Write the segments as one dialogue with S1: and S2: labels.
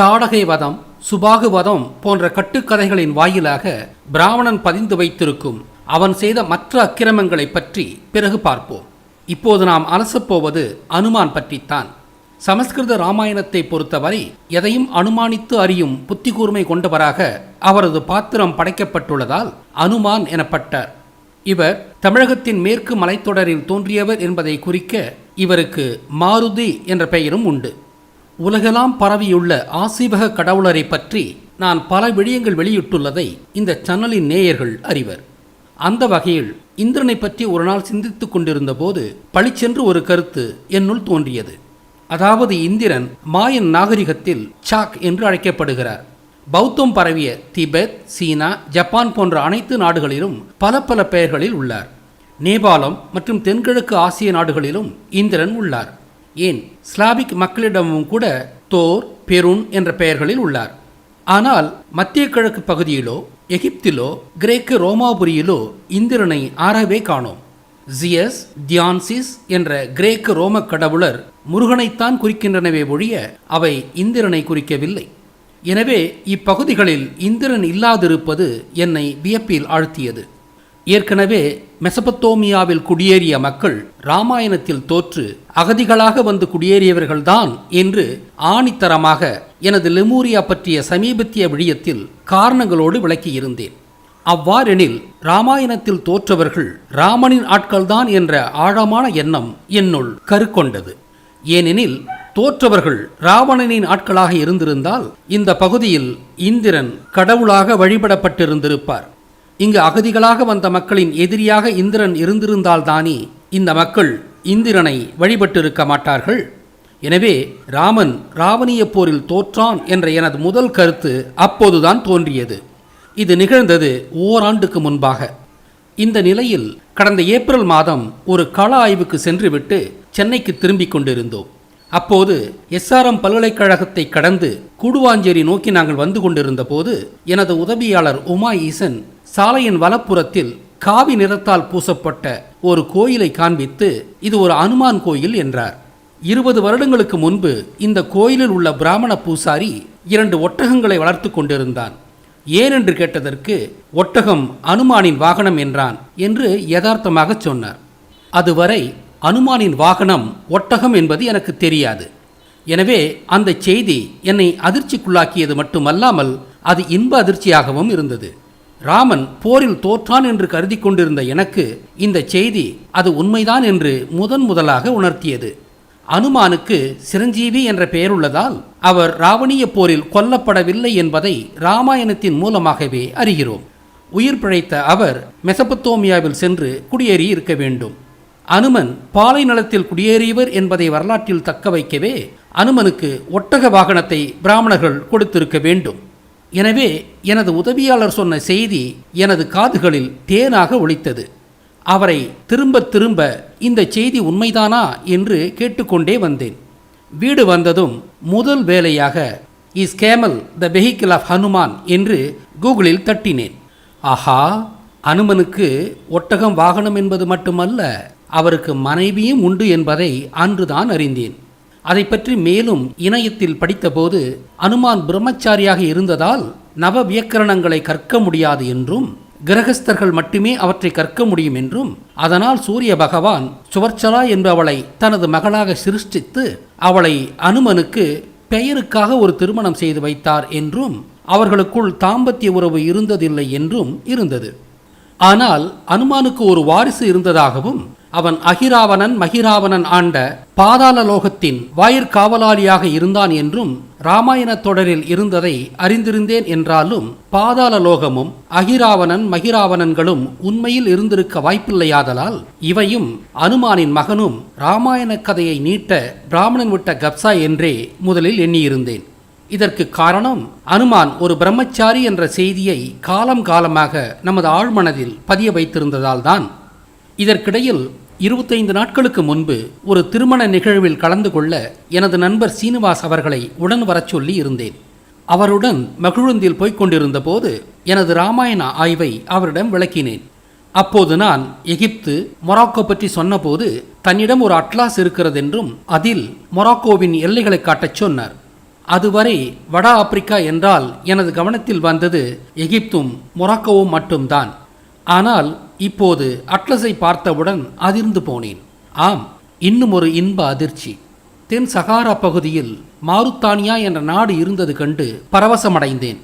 S1: தாடகை வதம் சுபாகுவதம் போன்ற கட்டுக்கதைகளின் வாயிலாக பிராமணன் பதிந்து வைத்திருக்கும் அவன் செய்த மற்ற அக்கிரமங்களை பற்றி பிறகு பார்ப்போம். இப்போது நாம் அலசப்போவது அனுமான் பற்றித்தான். சமஸ்கிருத ராமாயணத்தை பொறுத்தவரை எதையும் அனுமானித்து அறியும் புத்தி கூர்மை கொண்டவராக அவரது பாத்திரம் படைக்கப்பட்டுள்ளதால் அனுமான் எனப்பட்டார். இவர் தமிழகத்தின் மேற்கு மலைத்தொடரில் தோன்றியவர் என்பதை குறிக்க இவருக்கு மாருதி என்ற பெயரும் உண்டு. உலகெல்லாம் பரவியுள்ள ஆசீபக கடவுளரை பற்றி நான் பல விடயங்கள் வெளியிட்டுள்ளதை இந்த சேனலின் நேயர்கள் அறிவர். அந்த வகையில் இந்திரனை பற்றி ஒரு நாள் சிந்தித்து கொண்டிருந்த போது பளிச்சென்று ஒரு கருத்து என்னுள் தோன்றியது. அதாவது இந்திரன் மாயன் நாகரிகத்தில் சாக் என்று அழைக்கப்படுகிறார். பௌத்தம் பரவிய திபெத் சீனா ஜப்பான் போன்ற அனைத்து நாடுகளிலும் பல பல பெயர்களில் உள்ளார். நேபாளம் மற்றும் தென்கிழக்கு ஆசிய நாடுகளிலும் இந்திரன் உள்ளார். ஏன்? ஸ்லாபிக் மக்களிடமும் கூட தோர் பெருன் என்ற பெயர்களில் உள்ளார். ஆனால் மத்திய கிழக்கு பகுதியிலோ எகிப்திலோ கிரேக்க ரோமாபுரியிலோ இந்திரனை ஆறவே காணோம். ஜியஸ் தியான்சிஸ் என்ற கிரேக்க ரோம கடவுளர் முருகனைத்தான் குறிக்கின்றனவே ஒழிய அவை இந்திரனை குறிக்கவில்லை. எனவே இப்பகுதிகளில் இந்திரன் இல்லாதிருப்பது என்னை வியப்பில் ஆழ்த்தியது. ஏற்கனவே மெசபத்தோமியாவில் குடியேறிய மக்கள் ராமாயணத்தில் தோற்று அகதிகளாக வந்து குடியேறியவர்கள்தான் என்று ஆணித்தரமாக எனது லெமூரியா பற்றிய சமீபத்திய விடயத்தில் காரணங்களோடு விளக்கியிருந்தேன். அவ்வாறெனில் ராமாயணத்தில் தோற்றவர்கள் ராமனின் ஆட்கள்தான் என்ற ஆழமான எண்ணம் என்னுள் கருக்கொண்டது. ஏனெனில் தோற்றவர்கள் ராவணனின் ஆட்களாக இருந்திருந்தால் இந்த பகுதியில் இந்திரன் கடவுளாக வழிபடப்பட்டிருந்திருப்பார். இங்கு அகதிகளாக வந்த மக்களின் எதிரியாக இந்திரன் இருந்திருந்தால்தானே இந்த மக்கள் இந்திரனை வழிபட்டிருக்க மாட்டார்கள்? எனவே ராமன் ராவணிய போரில் தோற்றான் என்ற எனது முதல் கருத்து அப்போதுதான் தோன்றியது. இது நிகழ்ந்தது ஓராண்டுக்கு முன்பாக. இந்த நிலையில் கடந்த ஏப்ரல் மாதம் ஒரு கள ஆய்வுக்கு சென்றுவிட்டு சென்னைக்கு திரும்பிக் கொண்டிருந்தோம். அப்போது எஸ்ஆர்எம் பல்கலைக்கழகத்தை கடந்து கூடுவாஞ்சேரி நோக்கி நாங்கள் வந்து கொண்டிருந்த போது எனது உதவியாளர் உமா ஈசன் சாலையின் வலப்புறத்தில் காவி நிறத்தால் பூசப்பட்ட ஒரு கோயிலை காண்பித்து இது ஒரு அனுமான் கோயில் என்றார். இருபது வருடங்களுக்கு முன்பு இந்த கோயிலில் உள்ள பிராமண பூசாரி இரண்டு ஒட்டகங்களை வளர்த்து கொண்டிருந்தான். ஏன் என்று கேட்டதற்கு ஒட்டகம் அனுமானின் வாகனம் என்றான் என்று யதார்த்தமாக சொன்னார். அதுவரை அனுமானின் வாகனம் ஒட்டகம் என்பது எனக்கு தெரியாது. எனவே அந்த செய்தி என்னை அதிர்ச்சிக்குள்ளாக்கியது மட்டுமல்லாமல் அது இன்ப அதிர்ச்சியாகவும் இருந்தது. ராமன் போரில் தோற்றான் என்று கருதி கொண்டிருந்த எனக்கு இந்த செய்தி அது உண்மைதான் என்று முதன் முதலாக உணர்த்தியது. அனுமானுக்கு சிரஞ்சீவி என்ற பெயருள்ளதால் அவர் ராவணிய போரில் கொல்லப்படவில்லை என்பதை ராமாயணத்தின் மூலமாகவே அறிகிறோம். உயிர் பிழைத்த அவர் மெசபத்தோமியாவில் சென்று குடியேறி இருக்க வேண்டும். அனுமன் பாலை நலத்தில் குடியேறியவர் என்பதை வரலாற்றில் தக்க வைக்கவே அனுமனுக்கு ஒட்டக வாகனத்தை பிராமணர்கள் கொடுத்திருக்க வேண்டும். எனவே எனது உதவியாளர் சொன்ன செய்தி எனது காதுகளில் தேனாக ஒழித்தது அவரை திரும்ப திரும்ப இந்த செய்தி உண்மைதானா என்று கேட்டுக்கொண்டே வந்தேன். வீடு வந்ததும் முதல் வேலையாக is camel the vehicle of Hanuman என்று கூகுளில் தட்டினேன். ஆஹா அனுமனுக்கு ஒட்டகம் வாகனம் என்பது மட்டுமல்ல அவருக்கு மனைவியும் உண்டு என்பதை அன்றுதான் அறிந்தேன். அதை பற்றி மேலும் இணையத்தில் படித்தபோது அனுமான் பிரம்மச்சாரியாக இருந்ததால் நவ வியக்கரணங்களை கற்க முடியாது என்றும் கிரகஸ்தர்கள் மட்டுமே அவற்றை கற்க முடியும் என்றும் அதனால் சூரிய பகவான் சுவர்ச்சலா என்பவளை தனது மகளாக சிருஷ்டித்து அவளை அனுமனுக்கு பெயருக்காக ஒரு திருமணம் செய்து வைத்தார் என்றும் அவர்களுக்குள் தாம்பத்திய உறவு இருந்ததில்லை என்றும் இருந்தது. ஆனால் அனுமானுக்கு ஒரு வாரிசு இருந்ததாகவும் அவன் அகிராவணன் மகிராவணன் ஆண்ட பாதாள லோகத்தின் வாயிற்காவலாளியாக இருந்தான் என்றும் ராமாயண தொடரில் இருந்ததை அறிந்திருந்தேன் என்றாலும் பாதாள லோகமும் அகிராவணன் மகிராவணன்களும் உண்மையில் இருந்திருக்க வாய்ப்பில்லையாதலால் இவையும் அனுமானின் மகனும் ராமாயண கதையை நீட்ட பிராமணன் விட்ட கப்சா என்றே முதலில் எண்ணியிருந்தேன். இதற்கு காரணம் அனுமான் ஒரு பிரம்மச்சாரி என்ற செய்தியை காலம் காலமாக நமது ஆழ்மனதில் பதிய வைத்திருந்ததால்தான். இதற்கிடையில் இருபத்தைந்து நாட்களுக்கு முன்பு ஒரு திருமண நிகழ்வில் கலந்து கொள்ள எனது நண்பர் சீனிவாஸ் அவர்களை உடன் வரச் சொல்லி இருந்தேன். அவருடன் மகிழுந்தில் போய்க் போது எனது ராமாயண ஆய்வை அவரிடம் விளக்கினேன். அப்போது நான் எகிப்து மொராக்கோ பற்றி சொன்னபோது தன்னிடம் ஒரு அட்லாஸ் இருக்கிறதென்றும் அதில் மொராக்கோவின் எல்லைகளை காட்டச் சொன்னார். அதுவரை வட ஆப்பிரிக்கா என்றால் எனது கவனத்தில் வந்தது எகிப்தும் மொராக்கோவும் மட்டும்தான். ஆனால் இப்போது அட்லஸை பார்த்தவுடன் அதிர்ந்து போனேன். ஆம் இன்னும் ஒரு இன்ப அதிர்ச்சி. தென் சகாரா பகுதியில் மாருத்தானியா என்ற நாடு இருந்தது கண்டு பரவசமடைந்தேன்.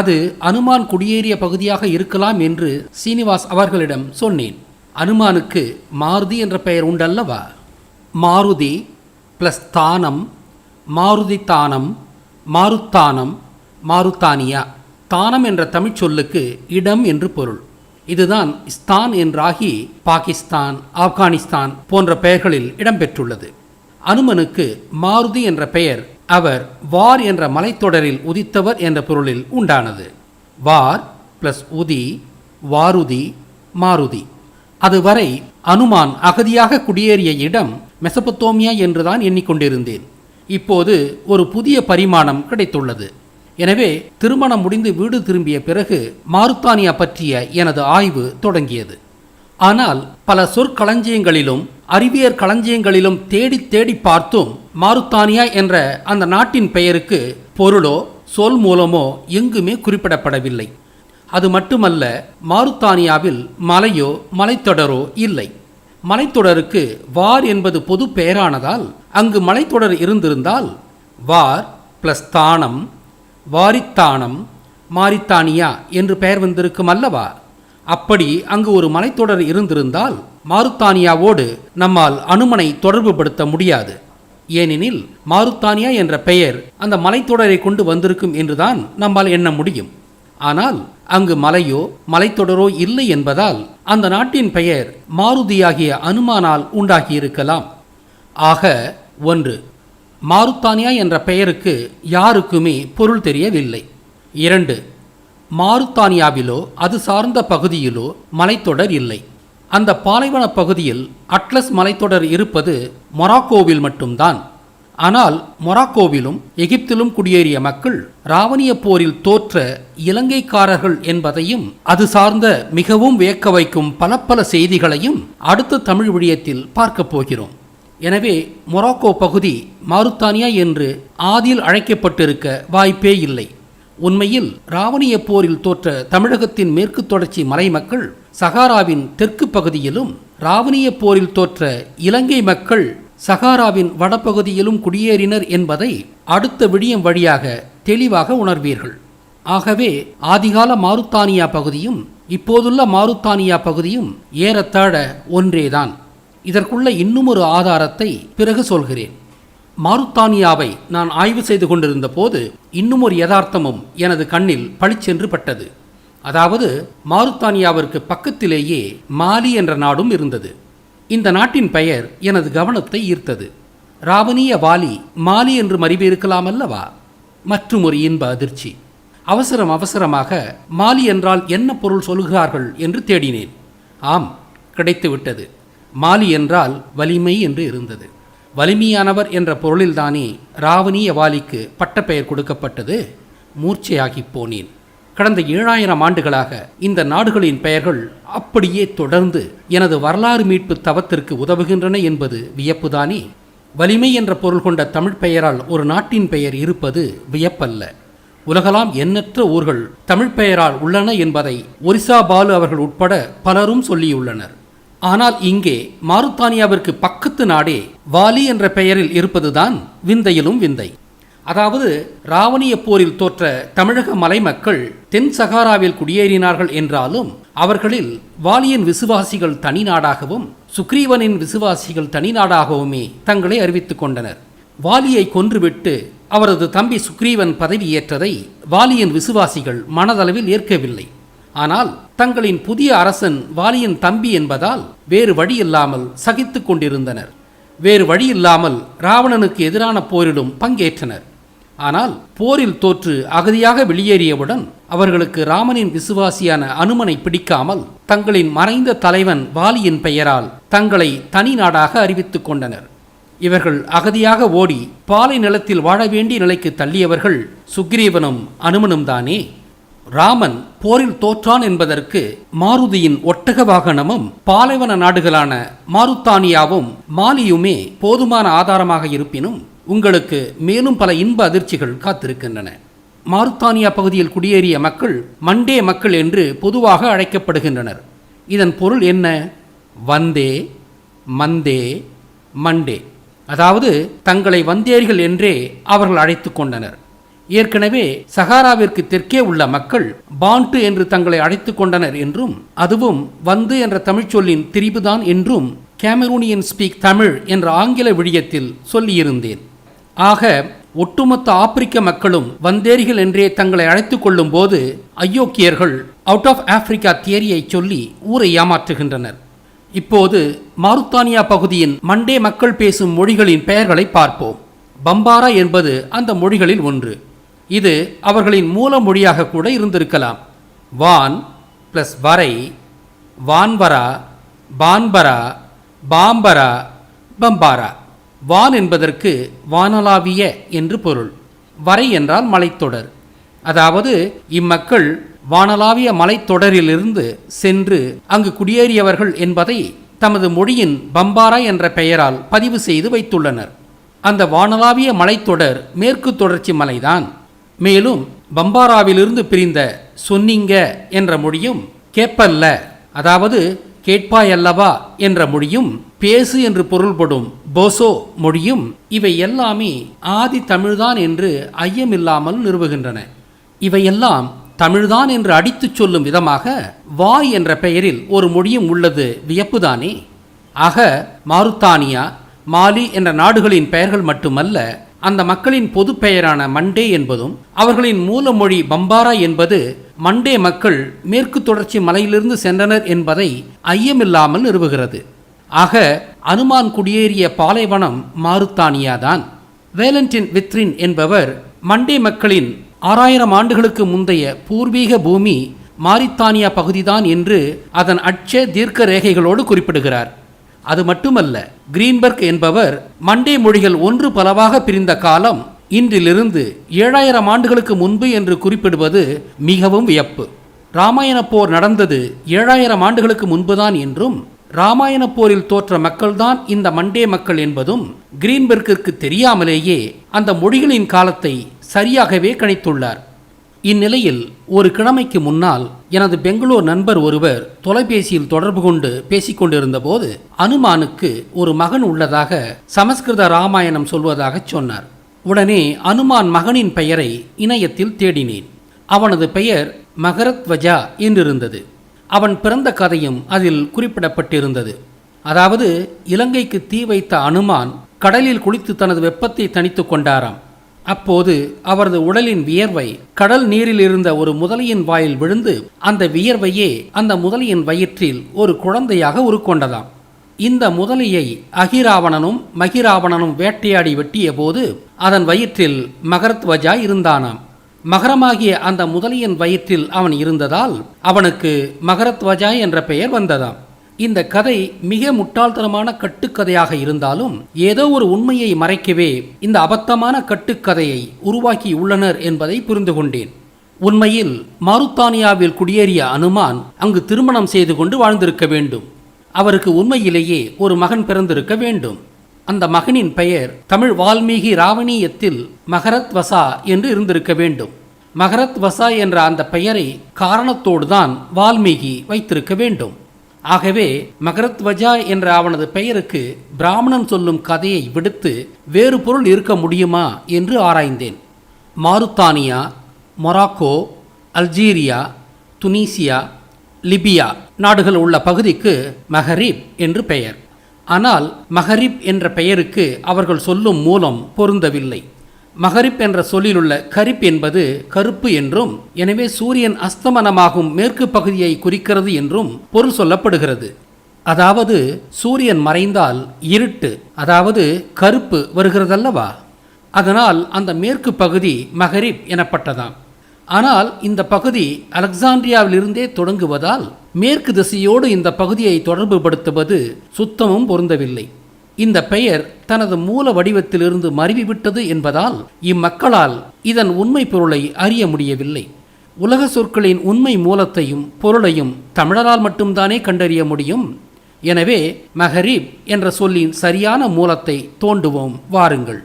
S1: அது அனுமான் குடியேறிய பகுதியாக இருக்கலாம் என்று சீனிவாஸ் அவர்களிடம் சொன்னேன். அனுமானுக்கு மாருதி என்ற பெயர் உண்டல்லவா? மாருதி ப்ளஸ் தானம் மாருதி தானம் மாருத்தானம் மாருத்தானியா. தானம் என்ற தமிழ்ச் சொல்லுக்கு இடம் என்று பொருள். இதுதான் ஸ்தான் என்றாகி பாகிஸ்தான் ஆப்கானிஸ்தான் போன்ற பெயர்களில் இடம்பெற்றுள்ளது. அனுமனுக்கு மாருதி என்ற பெயர் அவர் வார் என்ற மலைத்தொடரில் உதித்தவர் என்ற பொருளில் உண்டானது. வார் பிளஸ் உதி வாருதி மாருதி. அதுவரை அனுமான் அகதியாக குடியேறிய இடம் மெசபத்தோமியா என்றுதான் எண்ணிக்கொண்டிருந்தேன். இப்போது ஒரு புதிய பரிமாணம் கிடைத்துள்ளது. எனவே திருமணம் முடிந்து வீடு திரும்பிய பிறகு மாருத்தானியா பற்றிய எனது ஆய்வு தொடங்கியது. ஆனால் பல சொற்களஞ்சியங்களிலும் அறிவியற் களஞ்சியங்களிலும் தேடி தேடி பார்த்தும் மாருத்தானியா என்ற அந்த நாட்டின் பெயருக்கு பொருளோ சொல் மூலமோ எங்குமே குறிப்பிடப்படவில்லை. அது மட்டுமல்ல மாருத்தானியாவில் மலையோ மலைத்தொடரோ இல்லை. மலைத்தொடருக்கு வார் என்பது பொது பெயரானதால் அங்கு மலைத்தொடர் இருந்திருந்தால் வார் பிளஸ் தானம் வாரித்தானம் மாரித்தானியா என்று பெயர் வந்திருக்கும் அல்லவா? அப்படி அங்கு ஒரு மலைத்தொடர் இருந்திருந்தால் மாருத்தானியாவோடு நம்மால் அனுமனை தொடர்புபடுத்த முடியாது. ஏனெனில் மாருத்தானியா என்ற பெயர் அந்த மலைத்தொடரை கொண்டு வந்திருக்கும் என்றுதான் நம்மால் எண்ண முடியும். ஆனால் அங்கு மலையோ மலைத்தொடரோ இல்லை என்பதால் அந்த நாட்டின் பெயர் மாருதியாகிய அனுமானால் உண்டாகியிருக்கலாம். ஆக ஒன்று மாருத்தானியா என்ற பெயருக்கு யாருக்குமே பொருள் தெரியவில்லை. இரண்டு மாருத்தானியாவிலோ அது சார்ந்த பகுதியிலோ மலைத்தொடர் இல்லை. அந்த பாலைவன பகுதியில் அட்லஸ் மலைத்தொடர் இருப்பது மொராக்கோவில் மட்டும்தான். ஆனால் மொராக்கோவிலும் எகிப்திலும் குடியேறிய மக்கள் ராவணிய போரில் தோற்ற இலங்கைக்காரர்கள் என்பதையும் அது சார்ந்த மிகவும் வியக்க வைக்கும் பல பல செய்திகளையும் அடுத்த தமிழ் விடயத்தில் பார்க்கப் போகிறோம். எனவே மொராக்கோ பகுதி மாருத்தானியா என்று ஆதியில் அழைக்கப்பட்டிருக்க வாய்ப்பே இல்லை. உண்மையில் ராவணிய போரில் தோற்ற தமிழகத்தின் மேற்கு தொடர்ச்சி மலைமக்கள் சகாராவின் தெற்கு பகுதியிலும் ராவணிய போரில் தோற்ற இலங்கை மக்கள் சகாராவின் வடபகுதியிலும் குடியேறினர் என்பதை அடுத்த விடியம் வழியாக தெளிவாக உணர்வீர்கள். ஆகவே ஆதிகால மாருத்தானியா பகுதியும் இப்போதுள்ள மாருத்தானியா பகுதியும் ஏறத்தாழ ஒன்றேதான். இதற்குள்ள இன்னும் ஒரு ஆதாரத்தை பிறகு சொல்கிறேன். மாருத்தானியாவை நான் ஆய்வு செய்து கொண்டிருந்த போது இன்னும் ஒரு யதார்த்தமும் எனது கண்ணில் பளிச்சென்று பட்டது. அதாவது மாருத்தானியாவிற்கு பக்கத்திலேயே மாலி என்ற நாடும் இருந்தது. இந்த நாட்டின் பெயர் எனது கவனத்தை ஈர்த்தது. ராவணிய வாலி மாலி என்று மறிவிருக்கலாம் அல்லவா மற்றும் ஒரு இன்ப அதிர்ச்சி. அவசரம் அவசரமாக மாலி என்றால் என்ன பொருள் சொல்கிறார்கள் என்று தேடினேன். ஆம் கிடைத்துவிட்டது. மாலி என்றால் வலிமை என்று இருந்தது. வலிமையானவர் என்ற பொருளில்தானே ராவணிய வாலிக்கு பட்டப்பெயர் கொடுக்கப்பட்டது? மூர்ச்சையாகி போனேன். கடந்த ஏழாயிரம் ஆண்டுகளாக இந்த நாடுகளின் பெயர்கள் அப்படியே தொடர்ந்து எனது வரலாறு மீட்பு தவத்திற்கு உதவுகின்றன என்பது வியப்புதானே? வலிமை என்ற பொருள் கொண்ட தமிழ் பெயரால் ஒரு நாட்டின் பெயர் இருப்பது வியப்பல்ல. உலகலாம் எண்ணற்ற ஊர்கள் தமிழ் பெயரால் உள்ளன என்பதை ஒரிசா பாலு அவர்கள் உட்பட பலரும் சொல்லியுள்ளனர். ஆனால் இங்கே மாருத்தானியாவிற்கு பக்கத்து நாடே வாலி என்ற பெயரில் இருப்பதுதான் விந்தையிலும் விந்தை. அதாவது ராவணிய போரில் தோற்ற தமிழக மலை மக்கள் தென் சகாராவில் குடியேறினார்கள் என்றாலும் அவர்களில் வாலியின் விசுவாசிகள் தனி நாடாகவும் சுக்ரீவனின் விசுவாசிகள் தனி நாடாகவுமே தங்களை அறிவித்துக் கொண்டனர். வாலியை கொன்றுவிட்டு அவரது தம்பி சுக்ரீவன் பதவியேற்றதை வாலியின் விசுவாசிகள் மனதளவில் ஏற்கவில்லை. ஆனால் தங்களின் புதிய அரசன் வாலியின் தம்பி என்பதால் வேறு வழியில்லாமல் சகித்து கொண்டிருந்தனர். வேறு வழியில்லாமல் ராவணனுக்கு எதிரான போரிலும் பங்கேற்றனர். ஆனால் போரில் தோற்று அகதியாக வெளியேறியவுடன் அவர்களுக்கு ராமனின் விசுவாசியான அனுமனை பிடிக்காமல் தங்களின் மறைந்த தலைவன் வாலியின் பெயரால் தங்களை தனி நாடாக அறிவித்துக் கொண்டனர். இவர்கள் அகதியாக ஓடி பாலை நிலத்தில் வாழ வேண்டிய நிலைக்கு தள்ளியவர்கள் சுக்ரீவனும் அனுமனும் தானே ராமன் போரில் தோற்றான் என்பதற்கு மாருதியின் ஒட்டக வாகனமும் பாலைவன நாடுகளான மாருத்தானியாவும் மாலியுமே போதுமான ஆதாரமாக இருப்பினும் உங்களுக்கு மேலும் பல இன்ப அதிர்ச்சிகள் காத்திருக்கின்றன. மாருத்தானியா பகுதியில் குடியேறிய மக்கள் மண்டே மக்கள் என்று பொதுவாக அழைக்கப்படுகின்றனர். இதன் பொருள் என்ன? வந்தே மந்தே மண்டே. அதாவது தங்களை வந்தேர்கள் என்றே அவர்கள் அழைத்து கொண்டனர். ஏற்கனவே சகாராவிற்கு தெற்கே உள்ள மக்கள் பாண்டு என்று தங்களை அழைத்துக் கொண்டனர் என்றும் அதுவும் வந்து என்ற தமிழ்ச்சொல்லின் திரிபுதான் என்றும் கேமரூனியன் ஸ்பீக் தமிழ் என்ற ஆங்கில விழியத்தில் சொல்லியிருந்தேன். ஆக ஒட்டுமொத்த ஆப்பிரிக்க மக்களும் வந்தேரிகள் என்றே தங்களை அழைத்துக் கொள்ளும் போது ஐயோக்கியர்கள் அவுட் ஆஃப் ஆப்பிரிக்கா தியரியை சொல்லி ஊரை ஏமாற்றுகின்றனர். இப்போது மாருத்தானியா பகுதியின் மண்டே மக்கள் பேசும் மொழிகளின் பெயர்களை பார்ப்போம். பம்பாரா என்பது அந்த மொழிகளில் ஒன்று. இது அவர்களின் மூல மொழியாக கூட இருந்திருக்கலாம். வான் ப்ளஸ் வரை வான்வரா பான்பரா பாம்பரா பம்பாரா. வான் என்பதற்கு வானலாவிய என்று பொருள். வரை என்றால் மலைத்தொடர். அதாவது இம்மக்கள் வானலாவிய மலைத்தொடரிலிருந்து சென்று அங்கு குடியேறியவர்கள் என்பதை தமது மொழியின் பம்பாரா என்ற பெயரால் பதிவு செய்து வைத்துள்ளனர். அந்த வானலாவிய மலைத்தொடர் மேற்கு தொடர்ச்சி மலைதான். மேலும் பம்பாராவிலிருந்து பிரிந்த சொன்னிங்க என்ற மொழியும் கேப்பல்ல அதாவது கேட்பாயல்லவா என்ற மொழியும் பேசு என்று பொருள்படும் போசோ மொழியும் இவை எல்லாமே ஆதி தமிழ்தான் என்று ஐயமில்லாமல் நிறுவுகின்றன. இவையெல்லாம் தமிழ்தான் என்று அடித்துச் சொல்லும் விதமாக வாய் என்ற பெயரில் ஒரு மொழியும் உள்ளது. வியப்புதானே? ஆக மாருத்தானியா மாலி என்ற நாடுகளின் பெயர்கள் மட்டுமல்ல அந்த மக்களின் பொது பெயரான மண்டே என்பதும் அவர்களின் மூலமொழி பம்பாரா என்பது மண்டே மக்கள் மேற்கு தொடர்ச்சி மலையிலிருந்து சென்றனர் என்பதை ஐயமில்லாமல் நிறுவுகிறது. ஆக அனுமான் குடியேறிய பாலைவனம் மாருத்தானியாதான். வேலண்டின் வித்ரின் என்பவர் மண்டே மக்களின் ஆறாயிரம் ஆண்டுகளுக்கு முந்தைய பூர்வீக பூமி மாரித்தானியா பகுதிதான் என்று அதன் அட்ச தீர்க்க ரேகைகளோடு குறிப்பிடுகிறார். அது மட்டுமல்ல கிரீன்பர்க் என்பவர் மண்டே மொழிகள் ஒன்று பலவாக பிரிந்த காலம் இன்றிலிருந்து ஏழாயிரம் ஆண்டுகளுக்கு முன்பு என்று குறிப்பிடுவது மிகவும் வியப்பு. ராமாயண போர் நடந்தது ஏழாயிரம் ஆண்டுகளுக்கு முன்புதான் என்றும் ராமாயண போரில் தோற்ற மக்கள்தான் இந்த மண்டே மக்கள் என்பதும் கிரீன்பெர்க்கிற்கு தெரியாமலேயே அந்த மொழிகளின் காலத்தை சரியாகவே கணித்துள்ளார். இந்நிலையில் ஒரு கிழமைக்கு முன்னால் எனது பெங்களூர் நண்பர் ஒருவர் தொலைபேசியில் தொடர்பு கொண்டு பேசிக்கொண்டிருந்த போது அனுமானுக்கு ஒரு மகன் உள்ளதாக சமஸ்கிருத ராமாயணம் சொல்வதாக சொன்னார். உடனே அனுமான் மகனின் பெயரை இணையத்தில் தேடினேன். அவனது பெயர் மகரத்வஜா என்றிருந்தது. அவன் பிறந்த கதையும் அதில் குறிப்பிடப்பட்டிருந்தது. அதாவது இலங்கைக்கு தீ வைத்த அனுமான் கடலில் குளித்து தனது வெப்பத்தை தணித்து கொண்டாராம். அப்போது அவரது உடலின் வியர்வை கடல் நீரில் இருந்த ஒரு முதலையின் வாயில் விழுந்து அந்த வியர்வையே அந்த முதலையின் வயிற்றில் ஒரு குழந்தையாக உருக்கொண்டதாம். இந்த முதலையை அகிராவணனும் மகிராவணனும் வேட்டையாடி வெட்டிய போது அதன் வயிற்றில் மகரத்வஜா இருந்தானாம். மகரமாகிய அந்த முதலியின் வயிற்றில் அவன் இருந்ததால் அவனுக்கு மகரத்வஜா என்ற பெயர் வந்ததாம். இந்த கதை மிக முட்டாள்தனமான கட்டுக்கதையாக இருந்தாலும் ஏதோ ஒரு உண்மையை மறைக்கவே இந்த அபத்தமான கட்டுக்கதையை உருவாக்கி உள்ளனர் என்பதை புரிந்து கொண்டேன். உண்மையில் மாருத்தானியாவில் குடியேறிய அனுமான் அங்கு திருமணம் செய்து கொண்டு வாழ்ந்திருக்க வேண்டும். அவருக்கு உண்மையிலேயே ஒரு மகன் பிறந்திருக்க வேண்டும். அந்த மகனின் பெயர் தமிழ் வால்மீகி ராவணீயத்தில் மகரத் வசா என்று இருந்திருக்க வேண்டும். மகரத் வசா என்ற அந்த பெயரை காரணத்தோடு தான் வால்மீகி வைத்திருக்க வேண்டும். ஆகவே மகரத்வஜா என்ற அவனது பெயருக்கு பிராமணன் சொல்லும் கதையை விடுத்து வேறு பொருள் இருக்க முடியுமா என்று ஆராய்ந்தேன். Mauritania Morocco Algeria Tunisia Libya நாடுகள் உள்ள பகுதிக்கு மஹரீப் என்று பெயர். ஆனால் மஹரிப் என்ற பெயருக்கு அவர்கள் சொல்லும் மூலம் பொருந்தவில்லை. மகரிப் என்ற சொல்லிலுள்ள கரிப் என்பது கருப்பு என்றும் எனவே சூரியன் அஸ்தமனமாகும் மேற்கு பகுதியை குறிக்கிறது என்றும் பொருள் சொல்லப்படுகிறது. அதாவது சூரியன் மறைந்தால் இருட்டு அதாவது கருப்பு வருகிறதல்லவா? அதனால் அந்த மேற்கு பகுதி மகரிப் எனப்பட்டதாம். ஆனால் இந்த பகுதி அலெக்சாண்ட்ரியாவிலிருந்தே தொடங்குவதால் மேற்கு திசையோடு இந்த பகுதியை தொடர்புபடுத்துவது சுத்தமும் பொருந்தவில்லை. இந்த பெயர் தனது மூல வடிவத்திலிருந்து மருவிவிட்டது என்பதால் இம்மக்களால் இதன் உண்மை பொருளை அறிய முடியவில்லை. உலக சொற்களின் உண்மை மூலத்தையும் பொருளையும் தமிழரால் மட்டும்தானே கண்டறிய முடியும்? எனவே மஹரீப் என்ற சொல்லின் சரியான மூலத்தை தோண்டுவோம். வாருங்கள்.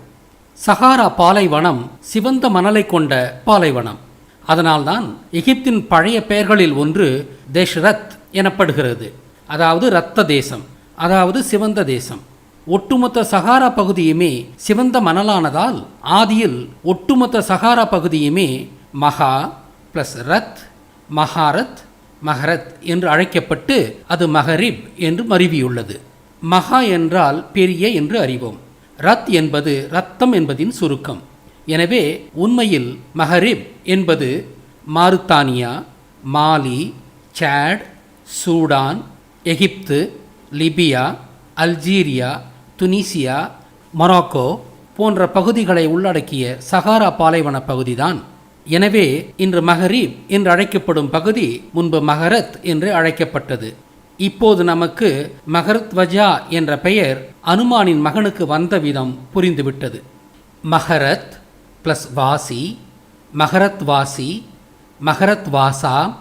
S1: சஹாரா பாலைவனம் சிவந்த மணலை கொண்ட பாலைவனம். அதனால்தான் எகிப்தின் பழைய பெயர்களில் ஒன்று தேஷ்ரத் எனப்படுகிறது. அதாவது இரத்த தேசம் அதாவது சிவந்த தேசம். ஒட்டுமொத்த சகாரா பகுதியுமே சிவந்த மணலானதால் ஆதியில் ஒட்டுமொத்த சகாரா பகுதியுமே மகா ப்ளஸ் ரத் மகாரத் மஹரத் என்று அழைக்கப்பட்டு அது மஹரிப் என்று மருவியுள்ளது. மகா என்றால் பெரிய என்று அறிவோம். ரத் என்பது ரத்தம் என்பதின் சுருக்கம். எனவே உண்மையில் மஹரிப் என்பது Mauritania Mali Chad Sudan Egypt Libya Algeria Tunisia Morocco போன்ற பகுதிகளை உள்ளடக்கிய சகாரா பாலைவன பகுதிதான். எனவே இன்று மஹரீப் என்று அழைக்கப்படும் பகுதி முன்பு மகரத் என்று அழைக்கப்பட்டது. இப்போது நமக்கு மகரத் வஜா என்ற பெயர் அனுமானின் மகனுக்கு வந்த விதம் புரிந்துவிட்டது. மகரத் ப்ளஸ் வாசி மகரத் வாசி மகரத் வாசா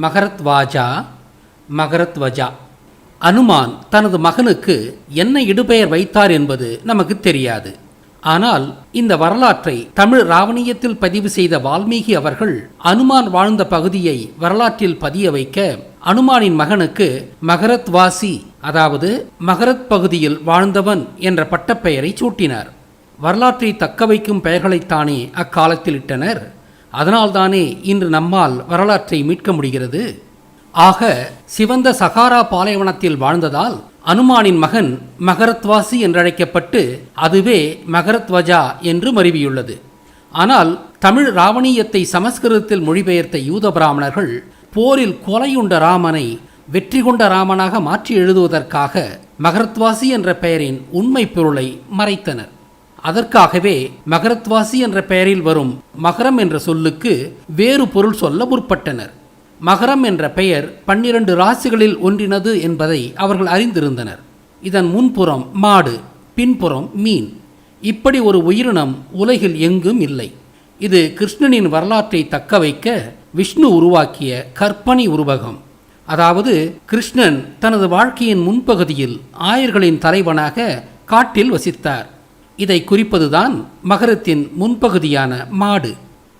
S1: மகரத் வாஜா மகரத் வஜா. அனுமான் தனது மகனுக்கு என்ன இடுபெயர் வைத்தார் என்பது நமக்கு தெரியாது. ஆனால் இந்த வரலாற்றை தமிழ் ராவணியத்தில் பதிவு செய்த வால்மீகி அவர்கள் அனுமான் வாழ்ந்த பகுதியை வரலாற்றில் பதிய வைக்க அனுமானின் மகனுக்கு மகரத் வாசி அதாவது மகரத் பகுதியில் வாழ்ந்தவன் என்ற பட்டப்பெயரை சூட்டினார். வரலாற்றை தக்க வைக்கும் பெயர்களைத்தானே அக்காலத்தில் இட்டனர். அதனால்தானே இன்று நம்மால் வரலாற்றை மீட்க முடிகிறது. ஆக சிவந்த சகாரா பாலைவனத்தில் வாழ்ந்ததால் அனுமானின் மகன் மகரத்வாசி என்றழைக்கப்பட்டு அதுவே மகரத்வஜா என்று மருவியுள்ளது. ஆனால் தமிழ் ராவணீயத்தை சமஸ்கிருதத்தில் மொழிபெயர்த்த யூத பிராமணர்கள் போரில் கொலையுண்ட ராமனை வெற்றி கொண்ட ராமனாக மாற்றி எழுதுவதற்காக மகரத்வாசி என்ற பெயரின் உண்மை பொருளை மறைத்தனர். அதற்காகவே மகரத்வாசி என்ற பெயரில் வரும் மகரம் என்ற சொல்லுக்கு வேறு பொருள் சொல்ல முற்பட்டனர். மகரம் என்ற பெயர் பன்னிரண்டு ராசிகளில் ஒன்றினது என்பதை அவர்கள் அறிந்திருந்தனர். இதன் முன்புறம் மாடு பின்புறம் மீன். இப்படி ஒரு உயிரினம் உலகில் எங்கும் இல்லை. இது கிருஷ்ணனின் வரலாற்றை தக்க வைக்க விஷ்ணு உருவாக்கிய கற்பனை உருவகம். அதாவது கிருஷ்ணன் தனது வாழ்க்கையின் முன்பகுதியில் ஆயர்களின் தலைவனாக காட்டில் வசித்தார். இதை குறிப்பதுதான் மகரத்தின் முன்பகுதியான மாடு.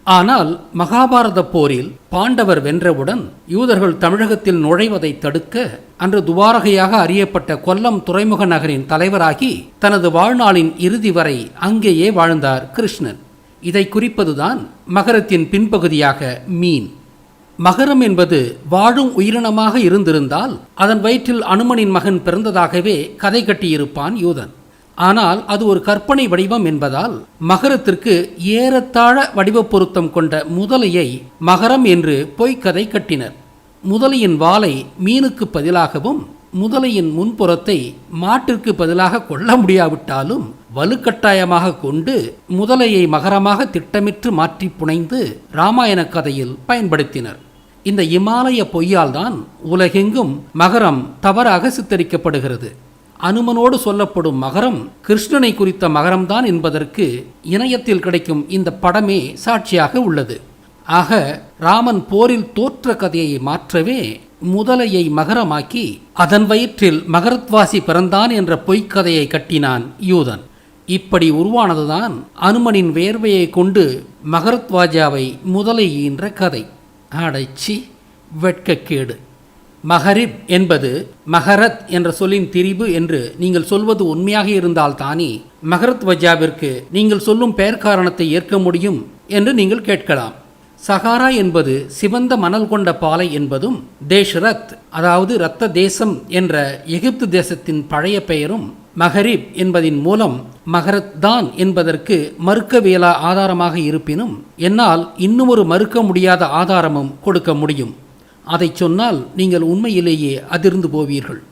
S1: ஆனால் மகாபாரத போரில் பாண்டவர் வென்றவுடன் யூதர்கள் தமிழகத்தில் நுழைவதை தடுக்க அன்று துவாரகையாக அறியப்பட்ட கொல்லம் துறைமுக நகரின் தலைவராகி தனது வாழ்நாளின் இறுதி வரை அங்கேயே வாழ்ந்தார் கிருஷ்ணன். இதை குறிப்பதுதான் மகரத்தின் பின்பகுதியாக மீன். மகரம் என்பது வாழும் உயிரினமாக இருந்திருந்தால் அதன் வயிற்றில் அனுமனின் மகன் பிறந்ததாகவே கதை கட்டியிருப்பான் யூதன். ஆனால் அது ஒரு கற்பனை வடிவம் என்பதால் மகரத்திற்கு ஏறத்தாழ வடிவ பொருத்தம் கொண்ட முதலையை மகரம் என்று பொய்க்கதை கட்டினர். முதலையின் வாலை மீனுக்கு பதிலாகவும் முதலையின் முன்புறத்தை மாட்டிற்கு பதிலாக கொள்ள முடியாவிட்டாலும் வலுக்கட்டாயமாக கொண்டு முதலையை மகரமாக திட்டமிட்டு மாற்றி புனைந்து ராமாயண கதையில் பயன்படுத்தினர். இந்த இமாலய பொய்யால்தான் உலகெங்கும் மகரம் தவறாக சித்தரிக்கப்படுகிறது. அனுமனோடு சொல்லப்படும் மகரம் கிருஷ்ணனை குறித்த மகரம்தான் என்பதற்கு இணையத்தில் கிடைக்கும் இந்த படமே சாட்சியாக உள்ளது. ஆக ராமன் போரில் தோற்ற கதையை மாற்றவே முதலையை மகரமாக்கி அதன் வயிற்றில் மகரத்வாசி பிறந்தான் என்ற பொய்க்கதையை கட்டினான் யூதன். இப்படி உருவானதுதான் அனுமனின் வேர்வையை கொண்டு மகரத்வாஜாவை முதலை ஈன்ற கதை. அடைச்சி வெட்கக்கேடு. மஹரிப் என்பது மஹரத் என்ற சொல்லின் திரிபு என்று நீங்கள் சொல்வது உண்மையாக இருந்தால் தானே மகரத் வஜாவிற்கு நீங்கள் சொல்லும் பெயர் காரணத்தை ஏற்க முடியும் என்று நீங்கள் கேட்கலாம். சகாரா என்பது சிவந்த மணல் கொண்ட பாலை என்பதும் தேஷ்ரத் அதாவது இரத்த தேசம் என்ற எகிப்து தேசத்தின் பழைய பெயரும் மகரிப் என்பதின் மூலம் மஹரத் தான் என்பதற்கு மறுக்கவியலா ஆதாரமாக இருப்பினும் என்னால் இன்னும் ஒரு மறுக்க முடியாத ஆதாரமும் கொடுக்க முடியும். அதை சொன்னால் நீங்கள் உண்மையிலேயே அதிர்ந்து போவீர்கள்.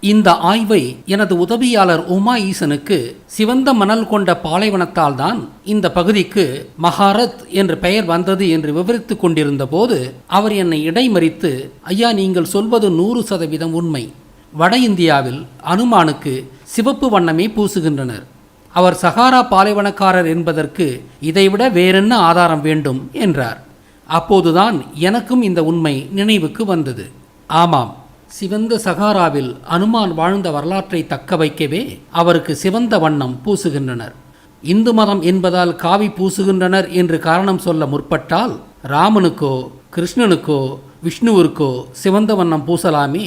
S1: இந்த ஆய்வை எனது உதவியாளர் உமா ஈசனுக்கு சிவந்த மணல் கொண்ட பாலைவனத்தால் தான் இந்த பகுதிக்கு மகாரத் என்ற பெயர் வந்தது என்று விவரித்துக் கொண்டிருந்த போது அவர் என்னை இடைமறித்து ஐயா நீங்கள் சொல்வது நூறு சதவீதம் உண்மை. வட இந்தியாவில் அனுமானுக்கு சிவப்பு வண்ணமே பூசுகின்றனர். அவர் சகாரா பாலைவனக்காரர் என்பதற்கு இதைவிட வேறென்ன ஆதாரம் வேண்டும்? என்றார். அப்போதுதான் எனக்கும் இந்த உண்மை நினைவுக்கு வந்தது. ஆமாம் சிவந்த சகாராவில் அனுமான் வாழ்ந்த வரலாற்றை தக்க வைக்கவே அவருக்கு சிவந்த வண்ணம் பூசுகின்றனர். இந்து மதம் என்பதால் காவி பூசுகின்றனர் என்று காரணம் சொல்ல முற்பட்டால் ராமனுக்கோ கிருஷ்ணனுக்கோ விஷ்ணுவிற்கோ சிவந்த வண்ணம் பூசலாமே.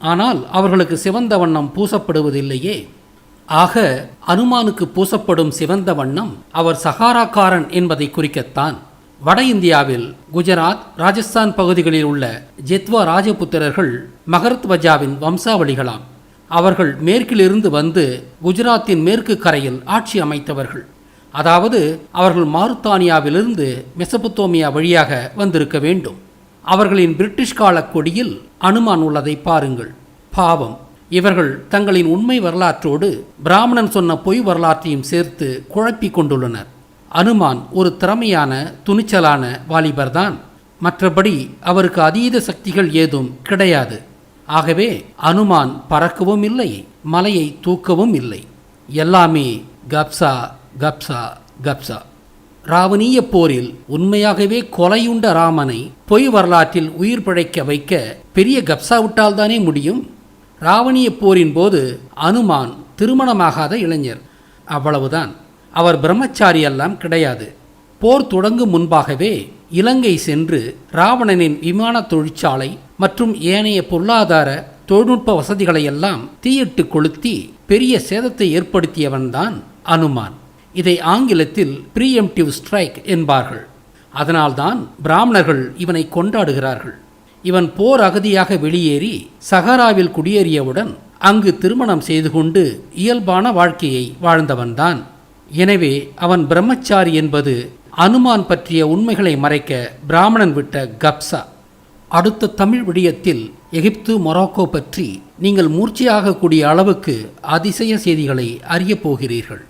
S1: ஆனால் அவர்களுக்கு சிவந்த வண்ணம் பூசப்படுவதில்லையே. ஆக அனுமானுக்கு பூசப்படும் சிவந்த வண்ணம் அவர் சகாராக்காரன் என்பதை குறிக்கத்தான். வட இந்தியாவில் குஜராத் ராஜஸ்தான் பகுதிகளில் உள்ள ஜெத்வா ராஜபுத்திரர்கள் மகரத்வஜாவின் வம்சாவளிகளாம். அவர்கள் மேற்கிலிருந்து வந்து குஜராத்தின் மேற்கு கரையில் ஆட்சி அமைத்தவர்கள். அதாவது அவர்கள் மாருத்தானியாவிலிருந்து மெசபத்தோமியா வழியாக வந்திருக்க வேண்டும். அவர்களின் பிரிட்டிஷ் கால கொடியில் அனுமான் உள்ளதை பாருங்கள். பாவம். இவர்கள் தங்களின் உண்மை வரலாற்றோடு பிராமணன் சொன்ன பொய் வரலாற்றையும் சேர்த்து குழப்பிக் கொண்டுள்ளனர். அனுமான் ஒரு திறமையான துணிச்சலான வாலிபர்தான். மற்றபடி அவருக்கு அதீத சக்திகள் ஏதும் கிடையாது. ஆகவே அனுமான் பறக்கவும் இல்லை மலையை தூக்கவும் இல்லை. எல்லாமே கப்சா கப்சா கப்சா. ராவணீய போரில் உண்மையாகவே கொலையுண்ட ராமனை பொய் வரலாற்றில் உயிர் பிழைக்க வைக்க பெரிய கப்சா விட்டால்தானே முடியும்? ராவணிய போரின் போது அனுமான் திருமணமாகாத இளைஞர். அவ்வளவுதான். அவர் பிரம்மச்சாரி எல்லாம் கிடையாது. போர் தொடங்கும் முன்பாகவே இலங்கை சென்று ராவணனின் விமான தொழிற்சாலை மற்றும் ஏனைய பொருளாதார தொழில்நுட்ப வசதிகளையெல்லாம் தீயிட்டு கொளுத்தி பெரிய சேதத்தை ஏற்படுத்தியவன்தான் அனுமான். இதை ஆங்கிலத்தில் ப்ரீஎம்டிவ் ஸ்ட்ரைக் என்பார்கள். அதனால்தான் பிராமணர்கள் இவனை கொண்டாடுகிறார்கள். இவன் போர் அகதியாக வெளியேறி சஹராவில் குடியேறியவுடன் அங்கு திருமணம் செய்து கொண்டு இயல்பான வாழ்க்கையை வாழ்ந்தவன்தான் எனவே அவன் பிரம்மச்சாரி என்பது அனுமான் பற்றிய உண்மைகளை மறைக்க பிராமணன் விட்ட கப்சா. அடுத்த தமிழ் விடயத்தில் எகிப்து மொராக்கோ பற்றி நீங்கள் மூர்ச்சையாகக்கூடிய அளவுக்கு அதிசய செய்திகளை அறியப் போகிறீர்கள்.